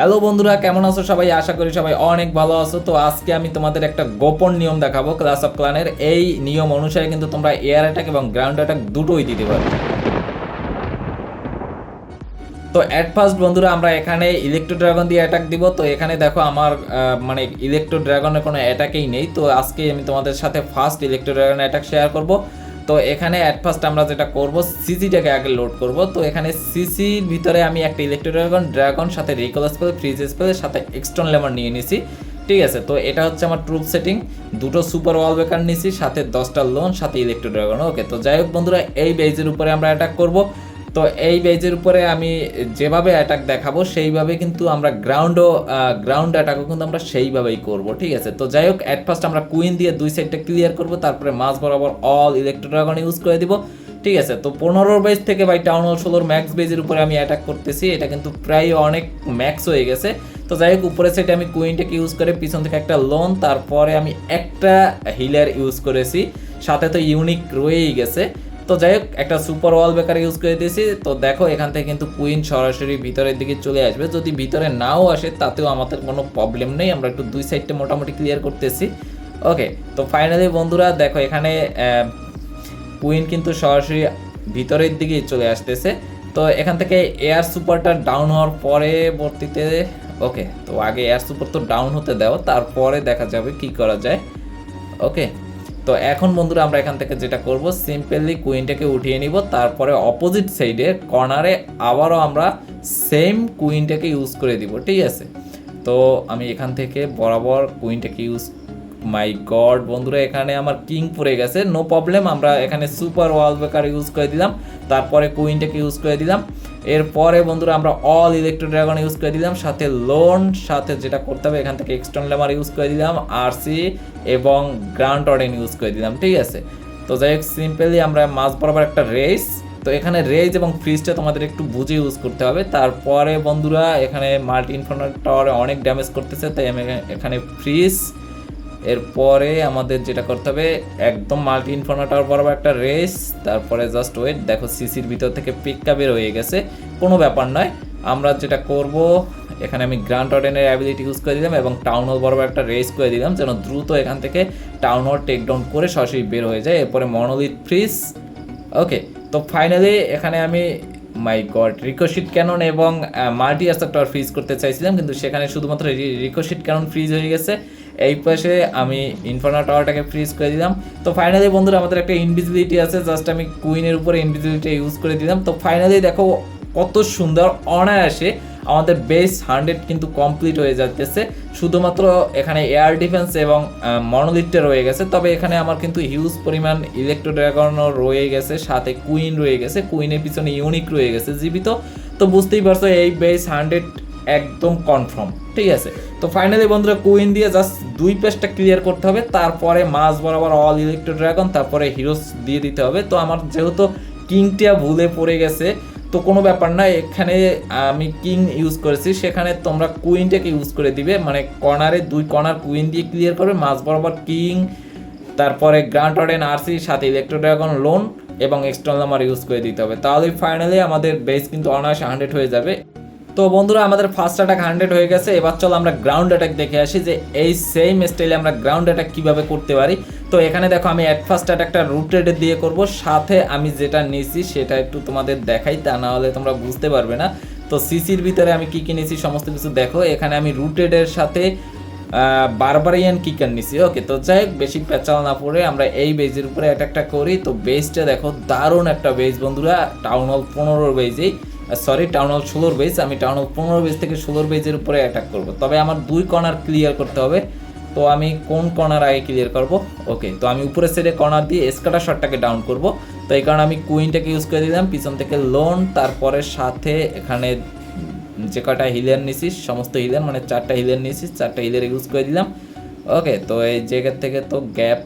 Hello বন্ধুরা, কেমন আছো সবাই? আশা করি সবাই অনেক ভালো আছো। তো আজকে আমি তোমাদের একটা গোপন নিয়ম দেখাবো ক্লাস অফ ক্লানের এই নিয়ম অনুসারে কিন্তু তোমরা এয়ার অ্যাটাক এবং গ্রাউন্ড অ্যাটাক দুটোই দিতে পারবে তো অ্যাট ফার্স্ট বন্ধুরা, আমরা এখানে ইলেকট্রো ড্রাগন দিয়ে অ্যাটাক দিব। তো এখানে দেখো আমার মানে ইলেকট্রো ড্রাগনের কোনো অ্যাটাকেই নেই। তো আজকে আমি তোমাদের সাথে first electro dragon attack share করব। তো এখানে অ্যাট ফার্স্ট আমরা যেটা করব সিসিটাকে আগে লোড করব। তো এখানে সিসির ভিতরে আমি একটা ইলেকট্রো ড্রাগন ড্রাগন সাথে রিকল স্পেল ফ্রিজ স্পেলের সাথে এক্সটার্ন লেমার নিয়ে নিছি। ঠিক আছে, তো এটা হচ্ছে আমার ট্রুপ সেটিং দুটো সুপার ওয়াল বেকার নিছি, সাথে দশটা লোন সাথে ইলেকট্রো ড্রাগন ওকে তো যাই হোক বন্ধুরা, এই বেজের উপরে আমরা অ্যাটাক করব। তো এই বেজের উপরে আমি যেভাবে অ্যাটাক দেখাবো, সেইভাবে কিন্তু আমরা গ্রাউন্ডও গ্রাউন্ড অ্যাটাকও কিন্তু আমরা সেইভাবেই করব, ঠিক আছে? তো যাই হোক অ্যাট ফার্স্ট আমরা কুইন দিয়ে দুই সাইডটা ক্লিয়ার করব, তারপরে মাঝ বরাবর অল ইলেকট্রো ড্রাগন ইউজ করে দিব, ঠিক আছে? তো পনেরো বেজ থেকে বাই টাউন হল ষোলোর ম্যাক্স বেজের উপরে আমি অ্যাটাক করতেছি, এটা কিন্তু প্রায় অনেক ম্যাক্স হয়ে গেছে। তো যাই হোক উপরে সাইডে আমি কুইনটাকে ইউজ করে পিছন থেকে একটা লোন তারপরে আমি একটা হিলার ইউজ করেছি, সাথে তো ইউনিক রয়েই গেছে। তো যাই হোক, একটা সুপার ওয়াল বেকার ইউজ করে দিয়েছি। তো দেখো, এখান থেকে কিন্তু কুইন সরাসরি ভিতরের দিকে চলে আসবে। যদি ভিতরে নাও আসে, তাতেও আমাদের কোনো প্রবলেম নেই। আমরা একটু দুই সাইডটা মোটামুটি ক্লিয়ার করতেছি। ওকে তো ফাইনালি বন্ধুরা, দেখো এখানে কুইন কিন্তু সরাসরি ভিতরের দিকেই চলে আসতেছে। তো এখান থেকে এয়ার সুপারটা ডাউন হওয়ার পরবর্তীতে ওকে তো আগে এয়ার সুপার তো ডাউন হতে দাও। তারপরে দেখা যাবে কি করা যায়। ওকে তো এখন বন্ধুরা আমরা এখান থেকে যেটা করব সিম্পলি কুইনটাকে উঠিয়ে নিব, তারপরে অপোজিট সাইডে কর্নারে আবারও আমরা সেম কুইনটাকে ইউজ করে দিব, ঠিক আছে? তো আমি এখান থেকে বরাবর কুইনটাকে ইউজ মাই গড বন্ধুরা, এখানে আমার কিং পড়ে গেছে নো প্রবলেম আমরা এখানে সুপার ওয়াল বেকার ইউজ করে দিলাম, তারপরে কুইনটাকে ইউজ করে দিলাম, এরপরে বন্ধুরা আমরা অল ইলেকট্রো ড্রাগন ইউজ করে দিলাম, সাথে লোন সাথে যেটা করতে হবে, এখান থেকে এক্সটার্ন লেমার ইউজ করে দিলাম আরসি এবং গ্রান্ট অর্ডেন ইউজ করে দিলাম, ঠিক আছে? তো যাই হোক সিম্পলি আমরা মাঝ বরাবর একটা রেস তো এখানে রেজ এবং ফ্রিজটা তোমাদের একটু বুঝে ইউজ করতে হবে, তারপরে বন্ধুরা এখানে মাল্টি ইনফর্নার টাওয়ারে অনেক ড্যামেজ করতেছে, তাই আমি এখানে ফ্রিজ এরপরে আমাদের যেটা করতে হবে, একদম মাল্টি ইনফর্মেটার বরাবর একটা রেস তারপরে জাস্ট ওয়েট দেখো সিসির ভিতর থেকে পিক্কা বের হয়ে গেছে। কোনো ব্যাপার নয়, আমরা যেটা করব, এখানে আমি গ্রান্ড অর্ডেনের অ্যাবিলিটি ইউজ করে দিলাম এবং টাউন হল বরাবর একটা রেস করে দিলাম, যেন দ্রুত এখান থেকে টাউন হল টেক ডাউন করে সরাসরি বের হয়ে যায়। এরপরে মনোলিথ ফ্রিজ ওকে তো ফাইনালি এখানে আমি মাই গড রিকোশিট ক্যানন এবং মাল্টি অ্যাসার টাওয়ার ফ্রিজ করতে চাইছিলাম, কিন্তু সেখানে শুধুমাত্র রিকোশিট ক্যানন ফ্রিজ হয়ে গেছে। এই পাশে আমি ইনফার্না টাওয়ারটাকে ফ্রিজ করে দিলাম। তো ফাইনালি বন্ধুরা, আমাদের একটা ইনভিজিবিলিটি আছে জাস্ট আমি কুইনের উপরে ইনভিজিবিলিটি ইউজ করে দিলাম। তো ফাইনালি দেখো কত সুন্দর অনায়াসে আমাদের বেস হান্ড্রেড কিন্তু কমপ্লিট হয়ে যাচ্ছে। শুধুমাত্র এখানে এয়ার ডিফেন্স এবং মনোলিটটা রয়ে গেছে। তবে এখানে আমার কিন্তু হিউজ পরিমাণ ইলেকট্রো ড্রাগনও রয়ে গেছে, সাথে কুইন রয়ে গেছে। কুইনের পিছনে ইউনিক রয়ে গেছে জীবিত। তো বুঝতেই পারছ, এই বেস হান্ড্রেড একদম কনফার্ম ঠিক আছে। তো ফাইনালি বন্ধুরা কুইন দিয়ে জাস্ট দুই পেজটা ক্লিয়ার করতে হবে, তারপরে মাছ বরাবর অল ইলেকট্রো ড্রাগন তারপরে হিরোস দিয়ে দিতে হবে। তো আমার যেহেতু কিংটা ভুলে পড়ে গেছে, তো কোনো ব্যাপার না, এখানে আমি কিং ইউজ করেছি, সেখানে তোমরা কুইনটাকে ইউজ করে দিবে। মানে কর্নারে দুই কর্নার কুইন দিয়ে ক্লিয়ার করবে মাঝ বরাবর কিং তারপরে গ্রান্ট অর্ডেন আরসি সাথে ইলেকট্রো ড্রাগন লোন এবং এক্সটার্নাল নাম্বার ইউজ করে দিতে হবে। তাহলে ফাইনালি আমাদের বেস কিন্তু অনায়াসে হান্ড্রেড হয়ে যাবে। তো বন্ধুরা, আমাদের ফার্স্ট অ্যাটাক হান্ড্রেড হয়ে গেছে। এবার চলো আমরা গ্রাউন্ড অ্যাটাক দেখে আসি যে এই সেম স্টাইলে আমরা গ্রাউন্ড অ্যাটাক কীভাবে করতে পারি। তো এখানে দেখো, আমি অ্যাট ফার্স্ট অ্যাটাকটা রুটেড দিয়ে করব। সাথে আমি যেটা নিয়েছি সেটা একটু তোমাদের দেখাই, তা না হলে তোমরা বুঝতে পারবে না। তো সিসির ভিতরে আমি কি কি নিয়েছি, সমস্ত কিছু দেখো। এখানে আমি রুটেডের সাথে বারবারিয়ান কিকার নিছি ওকে তো যাই হোক, বেশি পেঁচাল না পড়ে আমরা এই বেজের উপরে অ্যাটাকটা করি। তো বেজটা দেখো, দারুণ একটা বেজ বন্ধুরা। টাউন হল পনেরোর বেজেই সরি টাউন হল ষোলোর বেজ আমি টাউন হল পনেরো বেজ থেকে ষোলোর বেজের উপরে অ্যাটাক করব। তবে আমার দুই কর্নার ক্লিয়ার করতে হবে। তো আমি কোন কর্নার আগে ক্লিয়ার করব? ওকে তো আমি উপরের সাইডে কর্নার দিয়ে এসকাটা শটটাকে ডাউন করব। তো এই কারণে আমি কুইনটাকে ইউজ করে দিলাম। পিছন থেকে লোন তারপরে সাথে এখানে যে কটা হিলের নিছিস সমস্ত হিলের মানে চারটা হিলের নিছিস চারটা হিলের ইউজ করে দিলাম। ওকে তো এই জায়গা থেকে তো গ্যাপ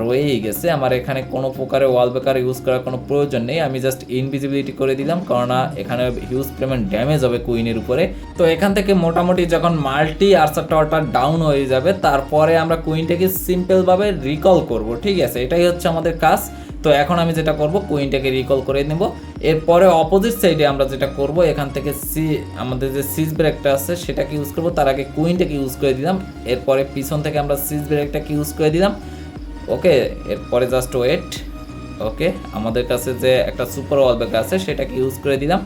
রয়েই গেছে। আমার এখানে কোনো প্রকারে ওয়াল বেকার ইউজ করার কোনো প্রয়োজন নেই। আমি জাস্ট ইনভিজিবিলিটি করে দিলাম, কারণ এখানে হিউজ পেমেন্ট ড্যামেজ হবে কুইনের উপরে। তো এখান থেকে মোটামুটি যখন মাল্টি আর্সার টাওয়ারটা ডাউন হয়ে যাবে, তারপরে আমরা কুইনটাকে সিম্পলভাবে রিকল করব, ঠিক আছে? এটাই হচ্ছে আমাদের কাজ। তো এখন আমি যেটা করব কুইনটাকে রিকল করে নেব। এরপরে অপোজিট সাইডে আমরা যেটা করব, এখান থেকে সি আমাদের যে সিজ ব্রেকটা আছে, সেটাকে ইউজ করব। তার আগে কুইনটাকে ইউজ করে দিলাম। এরপরে পিছন থেকে আমরা সিজ ব্রেকটাকে ইউজ করে দিলাম। ওকে, এরপরে জাস্ট ওয়েট ওকে, আমাদের কাছে যে একটা সুপার ওয়াল আছে, সেটাকে ইউজ করে দিলাম।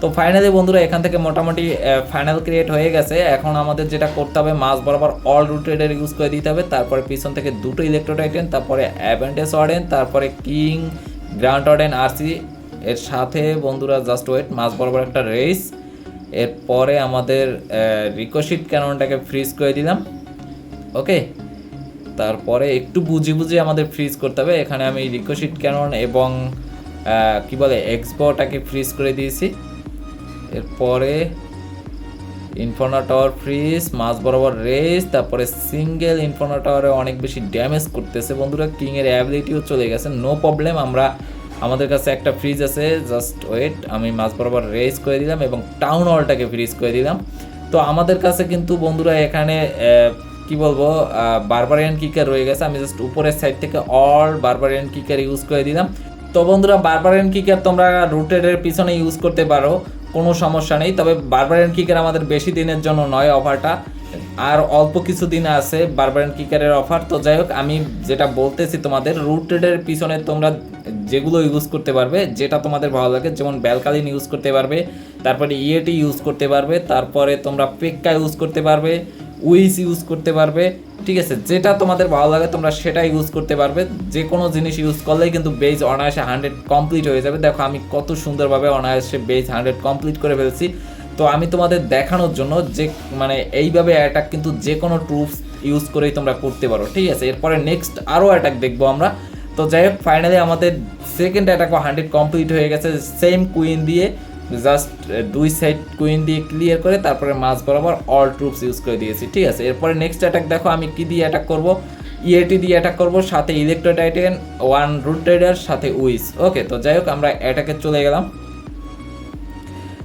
তো ফাইনালি বন্ধুরা, এখান থেকে মোটামুটি ফাইনাল ক্রিয়েট হয়ে গেছে। এখন আমাদের যেটা করতে হবে, মাছ বরাবর অল রুটেডের ইউজ করে দিতে হবে। তারপরে পিছন থেকে দুটো ইলেকট্রোটাইটেন তারপরে অ্যাভেন্টেস ওয়ার্ডেন তারপরে কিং গ্রান্ট অর্ডেন আরসি এর সাথে বন্ধুরা জাস্ট ওয়েট মাছ বরাবর একটা রেস এরপরে আমাদের রিকোশিট ক্যাননটাকে ফ্রিজ করে দিলাম। ওকে তারপরে একটু বুঝি বুঝি আমাদের ফ্রিজ করতে হবে। এখানে আমি রিকোশিট ক্যানন এবং কি বলে এক্সপোটাকে ফ্রিজ করে দিয়েছি। এরপরে ইনফর্না টাওয়ার ফ্রিজ মাছ বরাবর রেস তারপরে সিঙ্গেল ইনফর্না টাওয়ারে অনেক বেশি ড্যামেজ করতেছে। বন্ধুরা কিং এর অ্যাবিলিটিও চলে গেছে নো প্রবলেম আমরা, আমাদের কাছে একটা ফ্রিজ আছে জাস্ট ওয়েট আমি মাছ বরাবর রেস করে দিলাম এবং টাউন হলটাকে ফ্রিজ করে দিলাম। তো আমাদের কাছে কিন্তু বন্ধুরা এখানে কি বলব বারবারিয়ান কিকার রয়ে গেছে। আমি জাস্ট উপরের সাইড থেকে অল বারবারিয়ান কিকার ইউজ করে দিলাম। তো বন্ধুরা বারবারিয়ান কিকার তোমরা রুটেডের পিছনে ইউজ করতে পারো, কোনো সমস্যা নেই। তবে বারবারিয়ান কিকার আমাদের বেশি দিনের জন্য নয় অফারটা আর অল্প কিছু দিন আছে বারবারিয়ান কিকারের অফার তো যাই হোক, আমি যেটা বলতেছি তোমাদের রুটেডের পিছনে তোমরা যেগুলো ইউজ করতে পারবে, যেটা তোমাদের ভালো লাগে, যেমন ব্যালকালিন ইউজ করতে পারবে, তারপরে ইয়েটি ইউজ করতে পারবে, তারপরে তোমরা পেক্কা ইউজ করতে পারবে উইস ইউজ করতে পারবে। ঠিক আছে, যেটা তোমাদের ভালো লাগে, তোমরা সেটা ইউজ করতে পারবে। যে কোনো জিনিস ইউজ করলেই কিন্তু বেজ অনায়াসে হান্ড্রেড কমপ্লিট হয়ে যাবে। দেখো, আমি কত সুন্দরভাবে অনায়াসে বেজ হান্ড্রেড কমপ্লিট করে ফেলছি। তো আমি তোমাদের দেখানোর জন্য যে মানে এইভাবে অ্যাটাক কিন্তু যে কোনো ট্রুপস ইউজ করেই তোমরা করতে পারো। ঠিক আছে, এরপরে নেক্সট আরও অ্যাটাক দেখব আমরা। তো যাই হোক ফাইনালি আমাদের সেকেন্ড অ্যাটাকও হান্ড্রেড কমপ্লিট হয়ে গেছে। সেম কুইন দিয়ে জাস্ট দুই সাইড কুইন দিয়ে ক্লিয়ার করে তারপরে মাছ বরাবর অল ট্রুপস ইউজ করে দিয়েছি, ঠিক আছে? এরপরে নেক্সট অ্যাটাক দেখো আমি কি দিয়ে অ্যাটাক করব? ইএটি দিয়ে অ্যাটাক করব, সাথে ইলেকট্রোটাইটেন ওয়ান রুট ট্রেডার সাথে উইস। ওকে তো যাই হোক, আমরা অ্যাটাকে চলে গেলাম।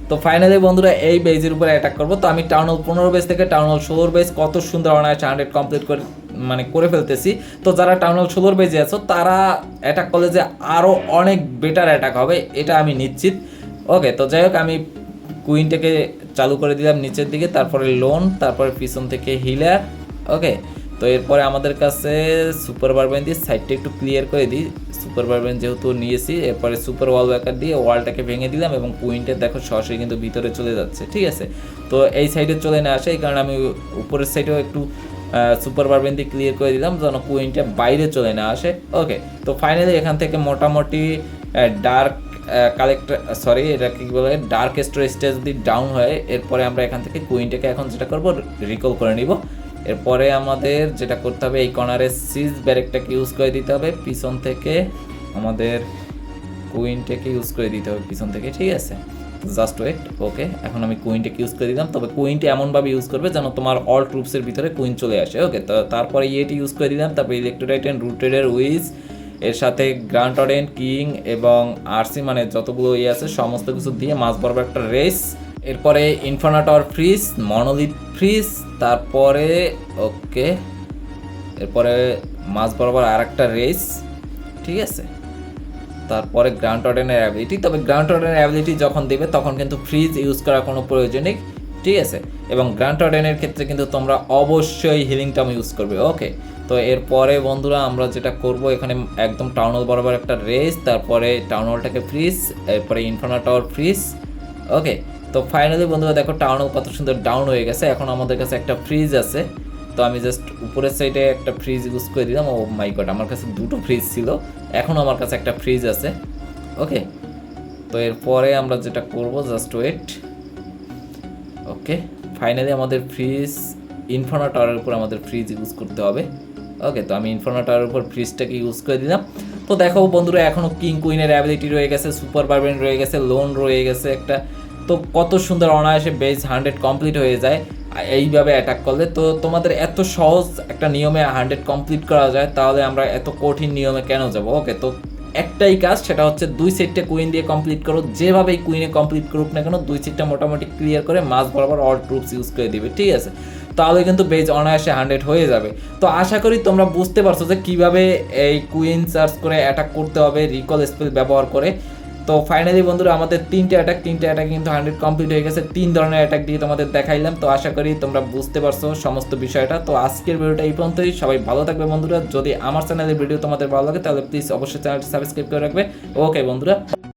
তো ফাইনালি বন্ধুরা, এই বেজের উপরে অ্যাটাক করব। তো আমি টাউন হল পনেরো বেজ থেকে টাউন হল ষোলোর বেজ কত সুন্দর অনায়াসে হান্ড্রেড কমপ্লিট করে মানে করে ফেলতেছি। তো যারা টাউন হল ষোলোর বেজে আছো, তারা অ্যাটাক করলে যে আরও অনেক বেটার অ্যাটাক হবে, এটা আমি নিশ্চিত। ওকে তো যাই হোক, আমি কুইনটাকে চালু করে দিলাম নিচের দিকে, তারপরে লোন তারপরে পিছন থেকে হিলার ওকে তো এরপরে আমাদের কাছে সুপার বারবেন দিয়ে সাইডটা একটু ক্লিয়ার করে দিই। সুপার বারবেন যেহেতু নিয়েছি, এরপরে সুপার ওয়াল ব্যাকার দিয়ে ওয়ালটাকে ভেঙে দিলাম এবং কুইনটা দেখো সরাসরি কিন্তু ভিতরে চলে যাচ্ছে, ঠিক আছে? তো এই সাইডে চলে না আসে, এই কারণে আমি উপরের সাইডেও একটু সুপার বারবেন দিয়ে ক্লিয়ার করে দিলাম যেন কুইনটা বাইরে চলে না আসে ওকে তো ফাইনালি এখান থেকে মোটামুটি ডার্ক কালেক্টর সরি এটা কি বলে ডার্ক স্টোর স্টেজ যদি ডাউন হয়, এরপরে আমরা এখান থেকে কুইনটাকে এখন যেটা করব রিকল করে নিব। এরপরে আমাদের যেটা করতে হবে, এই কর্নারে সিজ ব্যারেকটাকে ইউজ করে দিতে হবে, পিছন থেকে আমাদের কুইনটাকে ইউজ করে দিতে হবে, পিছন থেকে, ঠিক আছে? জাস্ট ওয়েট ওকে এখন আমি কুইনটাকে ইউজ করে দিলাম, তবে কুইনটা এমনভাবে ইউজ করবে যেন তোমার অল ট্রুপসের ভিতরে কুইন চলে আসে ওকে তো তারপরে ইয়েটি ইউজ করে দিলাম, তারপরে ইলেকট্রোটাইটেন রুটেডের উইজ এর সাথে গ্রান্ট অরেন, কিং এবং আরসি মানে যতগুলো ইয়ে আছে, সমস্ত কিছু দিয়ে মাছ বরাবর একটা রেস এরপরে inferno tower freeze monolith freeze তারপরে ওকে এরপরে মাছ বরাবর আর একটা রেস ঠিক আছে? তারপরে গ্রাউন্ড অর্ডেনের অ্যাবিলিটি তবে গ্রাউন্ড অর্ডেনের অ্যাবিলিটি যখন দেবে, তখন কিন্তু ফ্রিজ ইউজ করার কোনো প্রয়োজন নেই, ঠিক আছে? এবং গ্রাউন্ড অর্ডেনের ক্ষেত্রে কিন্তু তোমরা অবশ্যই হিলিং টাম ইউজ করবে ওকে তো এরপরে বন্ধুরা আমরা যেটা করব, এখানে একদম টাউন হল বরাবর একটা রেস তারপরে টাউন হলটাকে ফ্রিজ এরপরে ইনফার্না টাওয়ার ফ্রিজ ওকে তো ফাইনালি বন্ধুরা দেখো টাউন হল কত সুন্দর ডাউন হয়ে গেছে, এখন আমাদের কাছে একটা ফ্রিজ আছে। তো আমি জাস্ট উপরের সাইডে একটা ফ্রিজ ইউজ করে দিলাম ও মাই গড আমার কাছে দুটো ফ্রিজ ছিল, এখন আমার কাছে একটা ফ্রিজ আছে ওকে তো এরপরে আমরা যেটা করব জাস্ট ওয়েট ওকে ফাইনালি আমাদের ফ্রিজ ইনফার্না টাওয়ারের উপর আমাদের ফ্রিজ ইউজ করতে হবে। ওকে তো আমি ইনফার্না টাওয়ারের উপর ফ্রিজটাকে ইউজ করে দিলাম। তো দেখো বন্ধুরা এখনও কিং কুইনের অ্যাবিলিটি রয়ে গেছে সুপার বারবেন রয়ে গেছে লোন রয়ে গেছে একটা। তো কত সুন্দর অনায়াসে বেস হান্ড্রেড কমপ্লিট হয়ে যায়, এইভাবে অ্যাটাক করলে। তো তোমাদের এত সহজ একটা নিয়মে হান্ড্রেড কমপ্লিট করা যায়, তাহলে আমরা এত কঠিন নিয়মে কেন যাব? ওকে তো একটাই কাজ, সেটা হচ্ছে দুই সেটটা কুইন দিয়ে কমপ্লিট করো। যেভাবেই কুইনে কমপ্লিট করুক না কেন, দুই সেটটা মোটামুটি ক্লিয়ার করে মাছ বরাবর অল ট্রুপস ইউজ করে দিবে, ঠিক আছে? তাহলে কিন্তু বেজ অনায়াসে হান্ড্রেড হয়ে যাবে। তো আশা করি তোমরা বুঝতে পারছ যে কীভাবে এই কুইন সার্চ করে অ্যাটাক করতে হবে রিকল স্পেল ব্যবহার করে। তো ফাইনালি বন্ধুরা, আমাদের তিনটে অ্যাটাক তিনটে অ্যাটাক কিন্তু হান্ড্রেড কমপ্লিট হয়ে গেছে। তিন ধরনের অ্যাটাক দিয়ে তোমাদের দেখাইলাম। তো আশা করি তোমরা বুঝতে পারছ সমস্ত বিষয়টা। তো আজকের ভিডিওটা এই পর্যন্তই। সবাই ভালো থাকবে বন্ধুরা। যদি আমার চ্যানেলের ভিডিও তোমাদের ভালো লাগে, তাহলে প্লিজ অবশ্যই চ্যানেলটি সাবস্ক্রাইব করে রাখবে। ওকে বন্ধুরা।